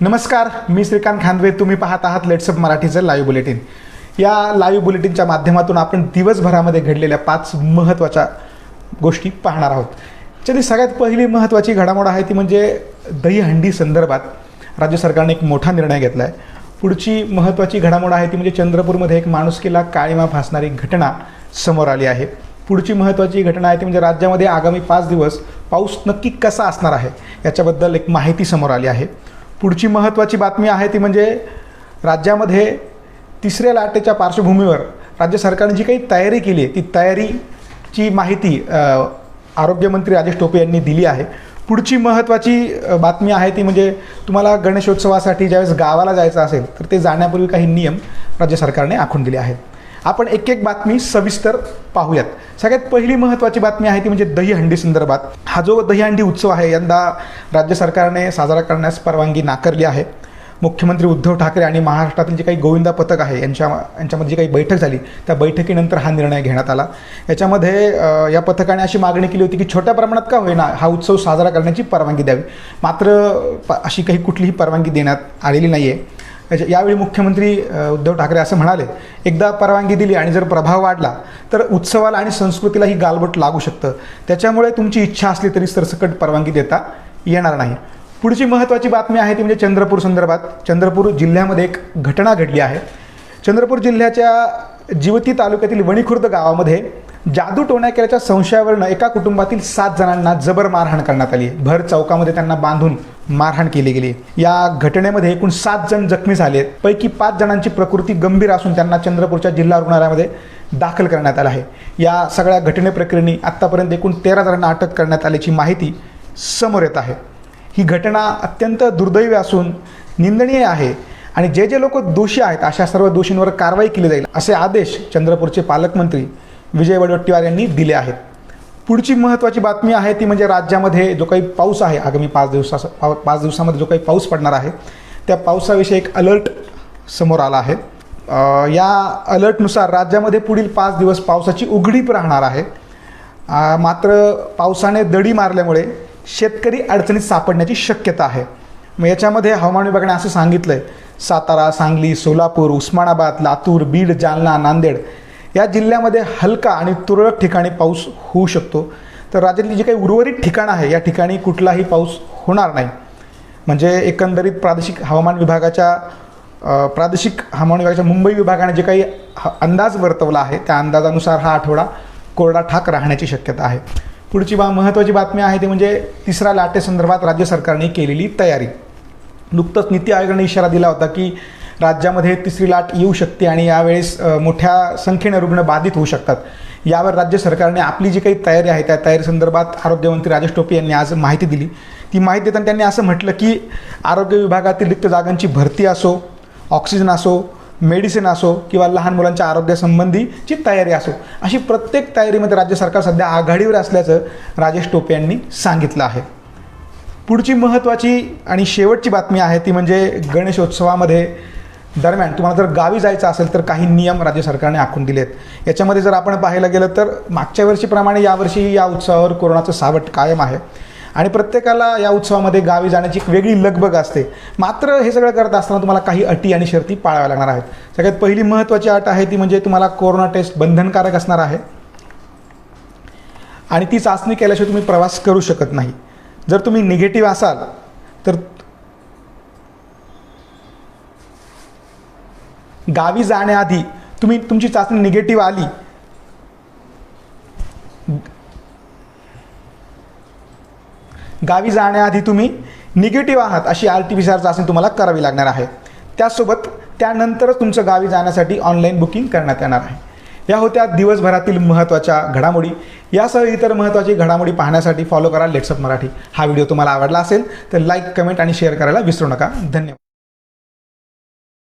नमस्कार मी श्रीकांत खांदवे. तुम्ही पाहत आहात लेट्सअप मराठीचं लाईव्ह बुलेटिन या लाईव्ह बुलेटिनच्या माध्यमातून आपण दिवसभरामध्ये घडलेल्या पाच महत्त्वाच्या गोष्टी पाहणार आहोत. त्यातली सगळ्यात पहिली महत्त्वाची घडामोड आहे ती म्हणजे दहीहंडी संदर्भात. राज्य सरकारने एक मोठा निर्णय घेतला आहे पुढची महत्त्वाची घडामोड आहे ती म्हणजे चंद्रपूरमध्ये एक माणुसकीला काळीमा फासणारी घटना समोर आली आहे. पुढची महत्त्वाची घटना आहे ती म्हणजे राज्यामध्ये आगामी पाच दिवस पाऊस नक्की कसा असणार आहे याच्याबद्दल एक माहिती समोर आली आहे. पुढची महत्त्वाची बातमी आहे ती म्हणजे राज्यामध्ये तिसऱ्या लाटेच्या पार्श्वभूमीवर राज्य सरकारने जी काही तयारी केली आहे ती तयारीची माहिती आरोग्यमंत्री राजेश टोपे यांनी दिली आहे. पुढची महत्त्वाची बातमी आहे ती म्हणजे तुम्हाला गणेशोत्सवासाठी ज्यावेळेस गावाला जायचं असेल तर ते जाण्यापूर्वी काही नियम राज्य सरकारने आखून दिले आहेत. आपण एक एक बातमी सविस्तर पाहूयात. सगळ्यात पहिली महत्त्वाची बातमी आहे ती म्हणजे दहीहंडी संदर्भात. हा जो दहीहंडी उत्सव आहे यंदा राज्य सरकारने साजरा करण्यास परवानगी नाकारली आहे. मुख्यमंत्री उद्धव ठाकरे आणि महाराष्ट्रातील जे काही गोविंदा पथक आहे यांच्या यांच्यामध्ये जी काही बैठक झाली त्या बैठकीनंतर हा निर्णय घेण्यात आला. याच्यामध्ये या पथकाने अशी मागणी केली होती की छोट्या प्रमाणात का होईना हा उत्सव साजरा करण्याची परवानगी द्यावी. मात्र प- अशी काही कुठलीही परवानगी देण्यात आलेली नाही आहे यावेळी मुख्यमंत्री उद्धव ठाकरे असं म्हणाले एकदा परवानगी दिली आणि जर प्रभाव वाढला तर उत्सवाला आणि संस्कृतीला ही गालबोट लागू शकतं. त्याच्यामुळे तुमची इच्छा असली तरी सरसकट परवानगी देता येणार नाही. पुढची महत्त्वाची बातमी आहे ती म्हणजे चंद्रपूर संदर्भात. चंद्रपूर जिल्ह्यामध्ये एक घटना घडली आहे. चंद्रपूर जिल्ह्याच्या जिवती तालुक्यातील वणीखुर्द गावामध्ये जादू टोण्या केल्याच्या संशयावरनं एका कुटुंबातील सात जणांना जबर मारहाण करण्यात आली आहे. भर चौकामध्ये त्यांना बांधून मारहाण केली गेली. या घटनेमध्ये एकूण सात जण जखमी झाले. आहेत पैकी पाच जणांची प्रकृती गंभीर असून त्यांना चंद्रपूरच्या जिल्हा रुग्णालयामध्ये दाखल करण्यात आलं आहे. या सगळ्या घटनेप्रकरणी आत्तापर्यंत एकूण तेरा जणांना अटक करण्यात आल्याची माहिती समोर येत आहे. ही घटना अत्यंत दुर्दैवी असून निंदनीय आहे आणि जे जे लोक दोषी आहेत अशा सर्व दोषींवर कारवाई केली जाईल असे आदेश चंद्रपूरचे पालकमंत्री विजय वडेवट्टीवार यांनी दिले आहेत. पुढची महत्त्वाची बातमी आहे ती म्हणजे राज्यामध्ये जो काही पाऊस आहे आगामी पाच दिवसा पाव पाच दिवसामध्ये जो काही पाऊस पडणार आहे त्या पावसाविषयी एक अलर्ट समोर आला आहे. या अलर्टनुसार राज्यामध्ये पुढील पाच दिवस पावसाची उघडीप राहणार आहे. मात्र पावसाने दडी मारल्यामुळे शेतकरी अडचणीत सापडण्याची शक्यता आहे. मग याच्यामध्ये हवामान विभागाने असं सांगितलं आहे सातारा सांगली सोलापूर उस्मानाबाद लातूर बीड जालना नांदेड या जिल्ह्यामध्ये हलका आणि तुरळक ठिकाणी पाऊस होऊ शकतो. तर राज्यातली जी काही उर्वरित ठिकाणं आहे या ठिकाणी कुठलाही पाऊस होणार नाही. म्हणजे एकंदरीत प्रादेशिक हवामान विभागाच्या प्रादेशिक हवामान विभागाच्या मुंबई विभागाने जे काही ह- अंदाज वर्तवला आहे त्या अंदाजानुसार हा आठवडा कोरडा ठाक राहण्याची शक्यता आहे. पुढची बा महत्त्वाची बातमी आहे ती म्हणजे तिसऱ्या लाटेसंदर्भात राज्य सरकारने केलेली तयारी. नुकतंच नीती आयोगाने इशारा दिला होता की राज्यामध्ये तिसरी लाट येऊ शकते आणि यावेळेस मोठ्या संख्येने रुग्ण बाधित होऊ शकतात. यावर राज्य सरकारने आपली जी काही तयारी आहे त्या तयारी संदर्भात आरोग्यमंत्री राजेश टोपे यांनी आज माहिती दिली. ती माहिती देताना त्यांनी असं म्हटलं की आरोग्य विभागातील रिक्त जागांची भरती असो ऑक्सिजन असो मेडिसिन असो किंवा लहान मुलांच्या आरोग्यासंबंधीची तयारी असो अशी प्रत्येक तयारीमध्ये राज्य सरकार सध्या आघाडीवर असल्याचं राजेश टोपे यांनी सांगितलं आहे. पुढची महत्त्वाची आणि शेवटची बातमी आहे ती म्हणजे गणेशोत्सवामध्ये दरम्यान तुम्हाला जर गावी जायचं असेल तर काही नियम राज्य सरकारने आखून दिले आहेत याच्यामध्ये जर आपण पाहायला गेलं तर मागच्या वर्षीप्रमाणे यावर्षी या उत्सवावर कोरोनाचं सावट कायम आहे. आणि प्रत्येकाला या उत्सवामध्ये गावी जाण्याची एक वेगळी लगबग असते. मात्र हे सगळं करत असताना तुम्हाला काही अटी आणि शर्ती पाळाव्या लागणार आहेत. सगळ्यात पहिली महत्त्वाची अट आहे ती म्हणजे तुम्हाला कोरोना टेस्ट बंधनकारक असणार आहे. आणि ती चाचणी केल्याशिवाय तुम्ही प्रवास करू शकत नाही. जर तुम्ही निगेटिव्ह असाल तर गावी जाण्याआधी तुम्ही तुमची चाचणी निगेटिव्ह आली. गावी जाण्याआधी तुम्ही निगेटिव्ह आहात अशी R T P C R चाचणी तुम्हाला करावी लागणार आहे. त्यासोबत त्यानंतरच तुमचं गावी जाण्यासाठी ऑनलाईन बुकिंग करण्यात येणार आहे. या होत्या दिवसभरातील महत्त्वाच्या घडामोडी. यासह इतर महत्त्वाची घडामोडी पाहण्यासाठी फॉलो करा. लेट्सअप मराठी. हा व्हिडिओ तुम्हाला आवडला असेल तर लाईक कमेंट आणि शेअर करायला विसरू नका. धन्यवाद.